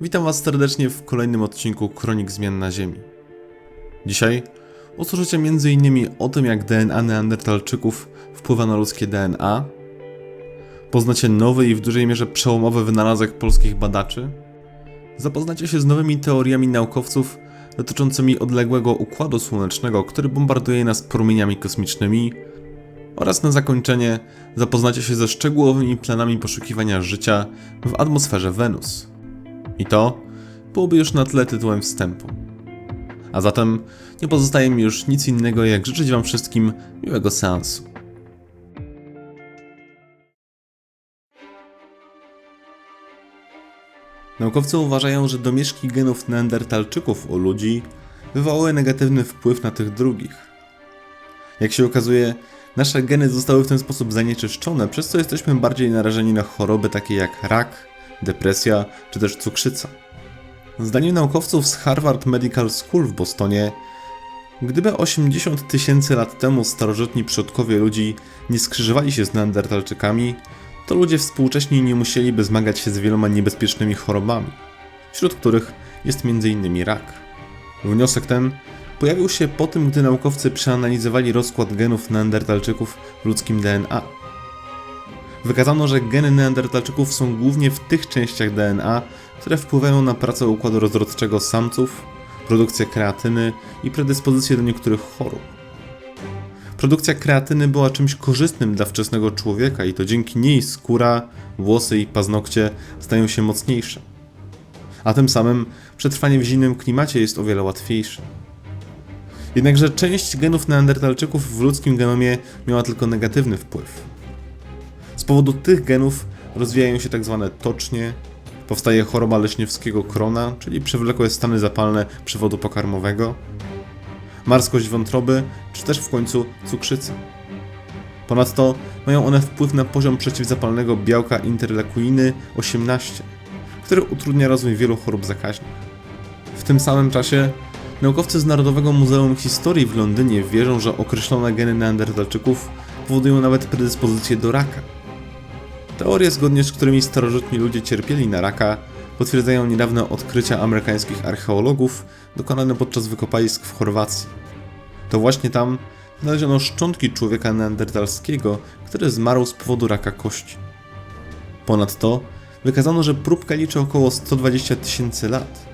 Witam Was serdecznie w kolejnym odcinku Kronik Zmian na Ziemi. Dzisiaj usłyszycie m.in. o tym, jak DNA Neandertalczyków wpływa na ludzkie DNA, poznacie nowy i w dużej mierze przełomowy wynalazek polskich badaczy, zapoznacie się z nowymi teoriami naukowców dotyczącymi odległego układu słonecznego, który bombarduje nas promieniami kosmicznymi, oraz na zakończenie zapoznacie się ze szczegółowymi planami poszukiwania życia w atmosferze Wenus. I to byłoby już na tle tytułem wstępu. A zatem nie pozostaje mi już nic innego, jak życzyć Wam wszystkim miłego seansu. Naukowcy uważają, że domieszki genów neandertalczyków u ludzi wywołały negatywny wpływ na tych drugich. Jak się okazuje, nasze geny zostały w ten sposób zanieczyszczone, przez co jesteśmy bardziej narażeni na choroby takie jak rak, depresja czy też cukrzyca. Zdaniem naukowców z Harvard Medical School w Bostonie, gdyby 80 tysięcy lat temu starożytni przodkowie ludzi nie skrzyżowali się z neandertalczykami, to ludzie współcześni nie musieliby zmagać się z wieloma niebezpiecznymi chorobami, wśród których jest m.in. rak. Wniosek ten pojawił się po tym, gdy naukowcy przeanalizowali rozkład genów neandertalczyków w ludzkim DNA. Wykazano, że geny neandertalczyków są głównie w tych częściach DNA, które wpływają na pracę układu rozrodczego samców, produkcję kreatyny i predyspozycję do niektórych chorób. Produkcja kreatyny była czymś korzystnym dla wczesnego człowieka i to dzięki niej skóra, włosy i paznokcie stają się mocniejsze. A tym samym przetrwanie w zimnym klimacie jest o wiele łatwiejsze. Jednakże część genów neandertalczyków w ludzkim genomie miała tylko negatywny wpływ. Powodu tych genów rozwijają się. Tak tocznie, powstaje choroba leśniewskiego krona, czyli przewlekłe stany zapalne przewodu pokarmowego, marskość wątroby, czy też w końcu cukrzyca. Ponadto mają one wpływ na poziom przeciwzapalnego białka interleukyny 18, który utrudnia rozwój wielu chorób zakaźnych. W tym samym czasie naukowcy z Narodowego Muzeum Historii w Londynie wierzą, że określone geny neandertalczyków powodują nawet predyspozycję do raka. Teorie, zgodnie z którymi starożytni ludzie cierpieli na raka, potwierdzają niedawne odkrycia amerykańskich archeologów dokonane podczas wykopalisk w Chorwacji. To właśnie tam znaleziono szczątki człowieka neandertalskiego, który zmarł z powodu raka kości. Ponadto wykazano, że próbka liczy około 120 tysięcy lat,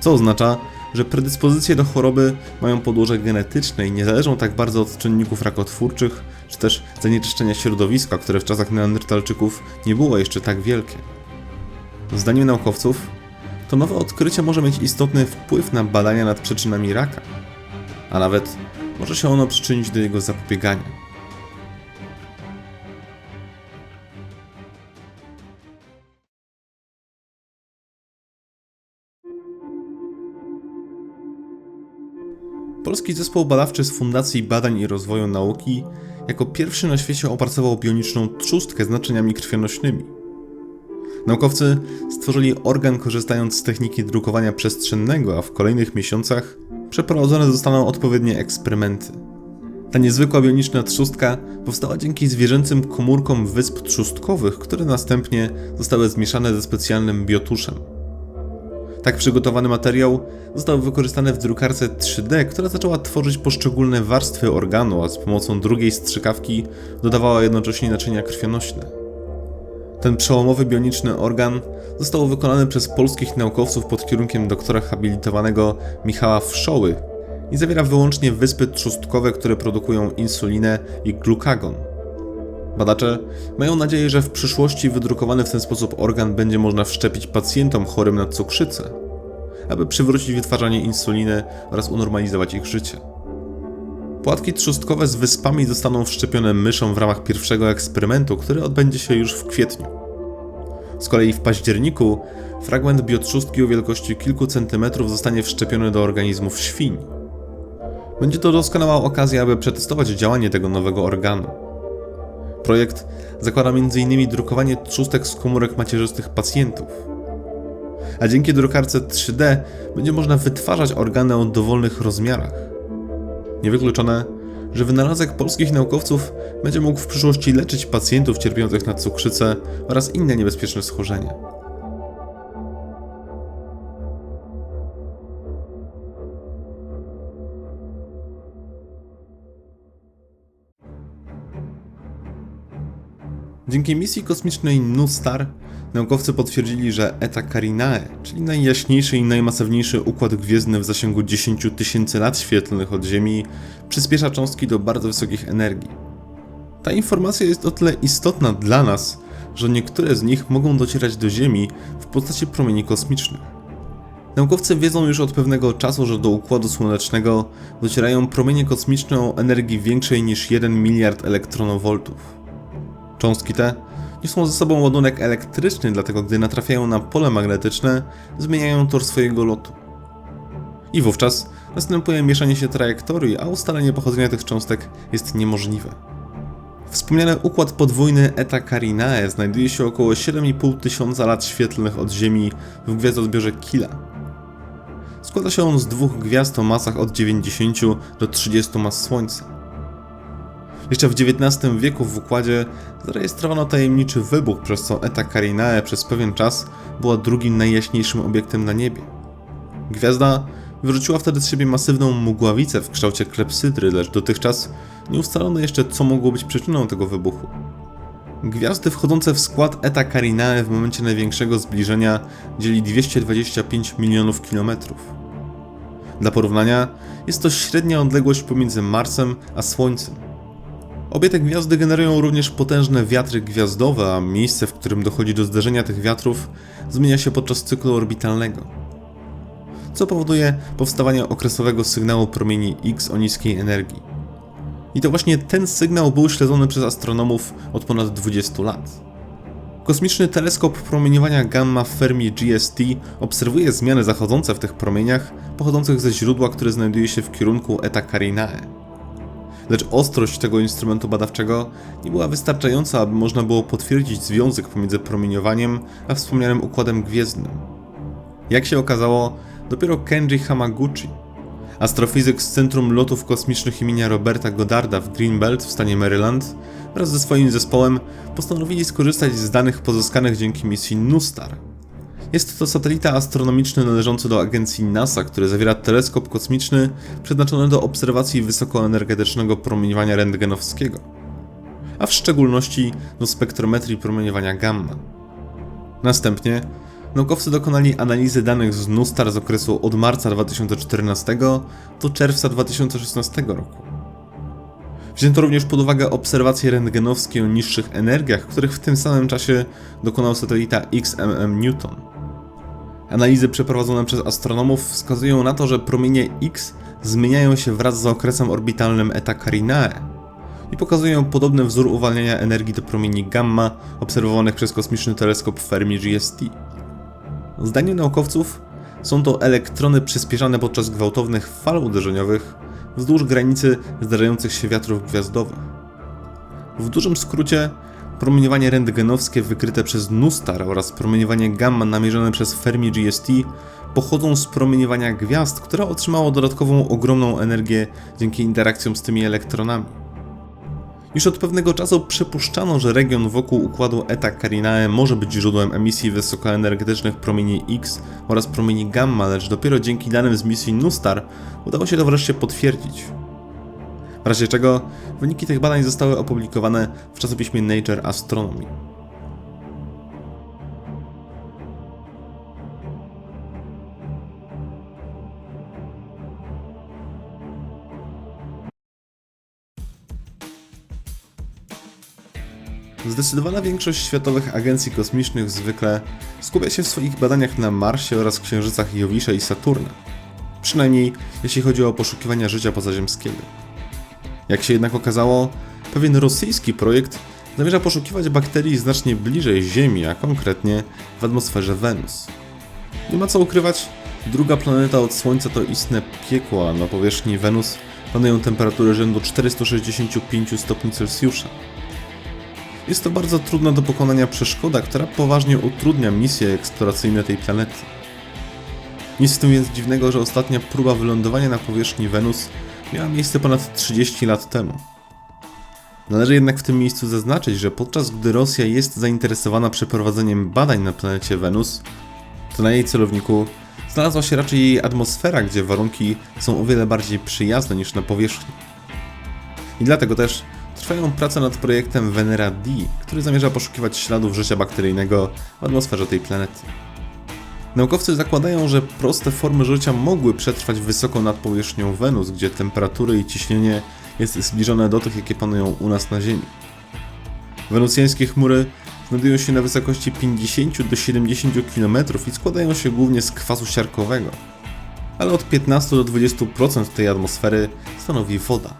co oznacza, że predyspozycje do choroby mają podłoże genetyczne i nie zależą tak bardzo od czynników rakotwórczych, czy też zanieczyszczenia środowiska, które w czasach neandertalczyków nie było jeszcze tak wielkie. Zdaniem naukowców, to nowe odkrycie może mieć istotny wpływ na badania nad przyczynami raka, a nawet może się ono przyczynić do jego zapobiegania. Polski zespół badawczy z Fundacji Badań i Rozwoju Nauki jako pierwszy na świecie opracował bioniczną trzustkę z naczyniami krwionośnymi. Naukowcy stworzyli organ korzystając z techniki drukowania przestrzennego, a w kolejnych miesiącach przeprowadzone zostaną odpowiednie eksperymenty. Ta niezwykła bioniczna trzustka powstała dzięki zwierzęcym komórkom wysp trzustkowych, które następnie zostały zmieszane ze specjalnym biotuszem. Tak przygotowany materiał został wykorzystany w drukarce 3D, która zaczęła tworzyć poszczególne warstwy organu, a z pomocą drugiej strzykawki dodawała jednocześnie naczynia krwionośne. Ten przełomowy bioniczny organ został wykonany przez polskich naukowców pod kierunkiem doktora habilitowanego Michała Wszoły i zawiera wyłącznie wyspy trzustkowe, które produkują insulinę i glukagon. Badacze mają nadzieję, że w przyszłości wydrukowany w ten sposób organ będzie można wszczepić pacjentom chorym na cukrzycę, aby przywrócić wytwarzanie insuliny oraz unormalizować ich życie. Płatki trzustkowe z wyspami zostaną wszczepione myszom w ramach pierwszego eksperymentu, który odbędzie się już w kwietniu. Z kolei w październiku fragment biotrzustki o wielkości kilku centymetrów zostanie wszczepiony do organizmów świń. Będzie to doskonała okazja, aby przetestować działanie tego nowego organu. Projekt zakłada m.in. drukowanie trzustek z komórek macierzystych pacjentów. A dzięki drukarce 3D będzie można wytwarzać organy o dowolnych rozmiarach. Niewykluczone, że wynalazek polskich naukowców będzie mógł w przyszłości leczyć pacjentów cierpiących na cukrzycę oraz inne niebezpieczne schorzenia. Dzięki misji kosmicznej NuStar naukowcy potwierdzili, że Eta Carinae, czyli najjaśniejszy i najmasywniejszy układ gwiezdny w zasięgu 10 tysięcy lat świetlnych od Ziemi, przyspiesza cząstki do bardzo wysokich energii. Ta informacja jest o tyle istotna dla nas, że niektóre z nich mogą docierać do Ziemi w postaci promieni kosmicznych. Naukowcy wiedzą już od pewnego czasu, że do Układu Słonecznego docierają promienie kosmiczne o energii większej niż 1 miliard elektronowoltów. Cząstki te niosą ze sobą ładunek elektryczny, dlatego gdy natrafiają na pole magnetyczne, zmieniają tor swojego lotu. I wówczas następuje mieszanie się trajektorii, a ustalenie pochodzenia tych cząstek jest niemożliwe. Wspomniany układ podwójny Eta Carinae znajduje się około 7,5 tysiąca lat świetlnych od Ziemi w gwiazdozbiorze Kila. Składa się on z dwóch gwiazd o masach od 90 do 30 mas Słońca. Jeszcze w XIX wieku w układzie zarejestrowano tajemniczy wybuch, przez co Eta Carinae przez pewien czas była drugim najjaśniejszym obiektem na niebie. Gwiazda wyrzuciła wtedy z siebie masywną mgławicę w kształcie klepsydry, lecz dotychczas nie ustalono jeszcze, co mogło być przyczyną tego wybuchu. Gwiazdy wchodzące w skład Eta Carinae w momencie największego zbliżenia dzieli 225 milionów kilometrów. Dla porównania, jest to średnia odległość pomiędzy Marsem a Słońcem. Obie te gwiazdy generują również potężne wiatry gwiazdowe, a miejsce, w którym dochodzi do zderzenia tych wiatrów, zmienia się podczas cyklu orbitalnego. Co powoduje powstawanie okresowego sygnału promieni X o niskiej energii. I to właśnie ten sygnał był śledzony przez astronomów od ponad 20 lat. Kosmiczny teleskop promieniowania gamma Fermi GST obserwuje zmiany zachodzące w tych promieniach pochodzących ze źródła, które znajduje się w kierunku Eta Carinae. Lecz ostrość tego instrumentu badawczego nie była wystarczająca, aby można było potwierdzić związek pomiędzy promieniowaniem a wspomnianym układem gwiezdnym. Jak się okazało, dopiero Kenji Hamaguchi, astrofizyk z Centrum Lotów Kosmicznych imienia Roberta Goddarda w Greenbelt w stanie Maryland, wraz ze swoim zespołem postanowili skorzystać z danych pozyskanych dzięki misji NuStar. Jest to satelita astronomiczny należący do agencji NASA, który zawiera teleskop kosmiczny przeznaczony do obserwacji wysokoenergetycznego promieniowania rentgenowskiego, a w szczególności do spektrometrii promieniowania gamma. Następnie naukowcy dokonali analizy danych z NuStar z okresu od marca 2014 do czerwca 2016 roku. Wzięto również pod uwagę obserwacje rentgenowskie o niższych energiach, których w tym samym czasie dokonał satelita XMM Newton. Analizy przeprowadzone przez astronomów wskazują na to, że promienie X zmieniają się wraz z okresem orbitalnym Eta Carinae i pokazują podobny wzór uwalniania energii do promieni gamma obserwowanych przez kosmiczny teleskop Fermi GST. Zdaniem naukowców są to elektrony przyspieszane podczas gwałtownych fal uderzeniowych wzdłuż granicy zdarzających się wiatrów gwiazdowych. W dużym skrócie, promieniowanie rentgenowskie wykryte przez NuStar oraz promieniowanie gamma namierzone przez Fermi GST pochodzą z promieniowania gwiazd, które otrzymało dodatkową ogromną energię dzięki interakcjom z tymi elektronami. Już od pewnego czasu przypuszczano, że region wokół układu Eta Carinae może być źródłem emisji wysokoenergetycznych promieni X oraz promieni gamma, lecz dopiero dzięki danym z misji NuStar udało się to wreszcie potwierdzić. W razie czego wyniki tych badań zostały opublikowane w czasopiśmie Nature Astronomy. Zdecydowana większość światowych agencji kosmicznych zwykle skupia się w swoich badaniach na Marsie oraz księżycach Jowisza i Saturna. Przynajmniej jeśli chodzi o poszukiwania życia pozaziemskiego. Jak się jednak okazało, pewien rosyjski projekt zamierza poszukiwać bakterii znacznie bliżej Ziemi, a konkretnie w atmosferze Wenus. Nie ma co ukrywać, druga planeta od Słońca to istne piekło, a na powierzchni Wenus panują temperatury rzędu 465 stopni Celsjusza. Jest to bardzo trudna do pokonania przeszkoda, która poważnie utrudnia misje eksploracyjne tej planety. Nic w tym więc dziwnego, że ostatnia próba wylądowania na powierzchni Wenus miała miejsce ponad 30 lat temu. Należy jednak w tym miejscu zaznaczyć, że podczas gdy Rosja jest zainteresowana przeprowadzeniem badań na planecie Wenus, to na jej celowniku znalazła się raczej jej atmosfera, gdzie warunki są o wiele bardziej przyjazne niż na powierzchni. I dlatego też trwają prace nad projektem Venera D, który zamierza poszukiwać śladów życia bakteryjnego w atmosferze tej planety. Naukowcy zakładają, że proste formy życia mogły przetrwać wysoko nad powierzchnią Wenus, gdzie temperatury i ciśnienie jest zbliżone do tych, jakie panują u nas na Ziemi. Wenusjańskie chmury znajdują się na wysokości 50 do 70 km i składają się głównie z kwasu siarkowego, ale od 15 do 20% tej atmosfery stanowi woda.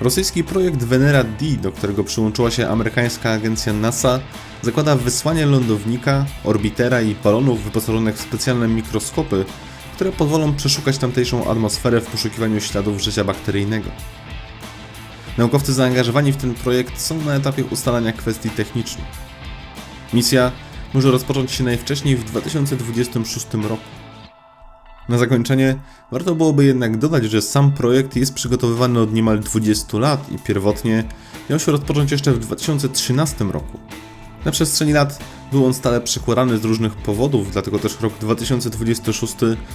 Rosyjski projekt Venera D, do którego przyłączyła się amerykańska agencja NASA, zakłada wysłanie lądownika, orbitera i balonów wyposażonych w specjalne mikroskopy, które pozwolą przeszukać tamtejszą atmosferę w poszukiwaniu śladów życia bakteryjnego. Naukowcy zaangażowani w ten projekt są na etapie ustalania kwestii technicznych. Misja może rozpocząć się najwcześniej w 2026 roku. Na zakończenie warto byłoby jednak dodać, że sam projekt jest przygotowywany od niemal 20 lat i pierwotnie miał się rozpocząć jeszcze w 2013 roku. Na przestrzeni lat był on stale przekładany z różnych powodów, dlatego też rok 2026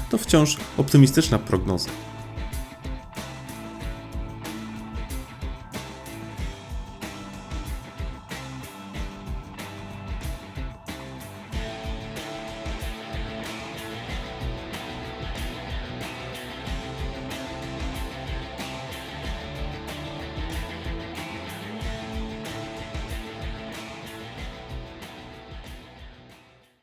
to wciąż optymistyczna prognoza.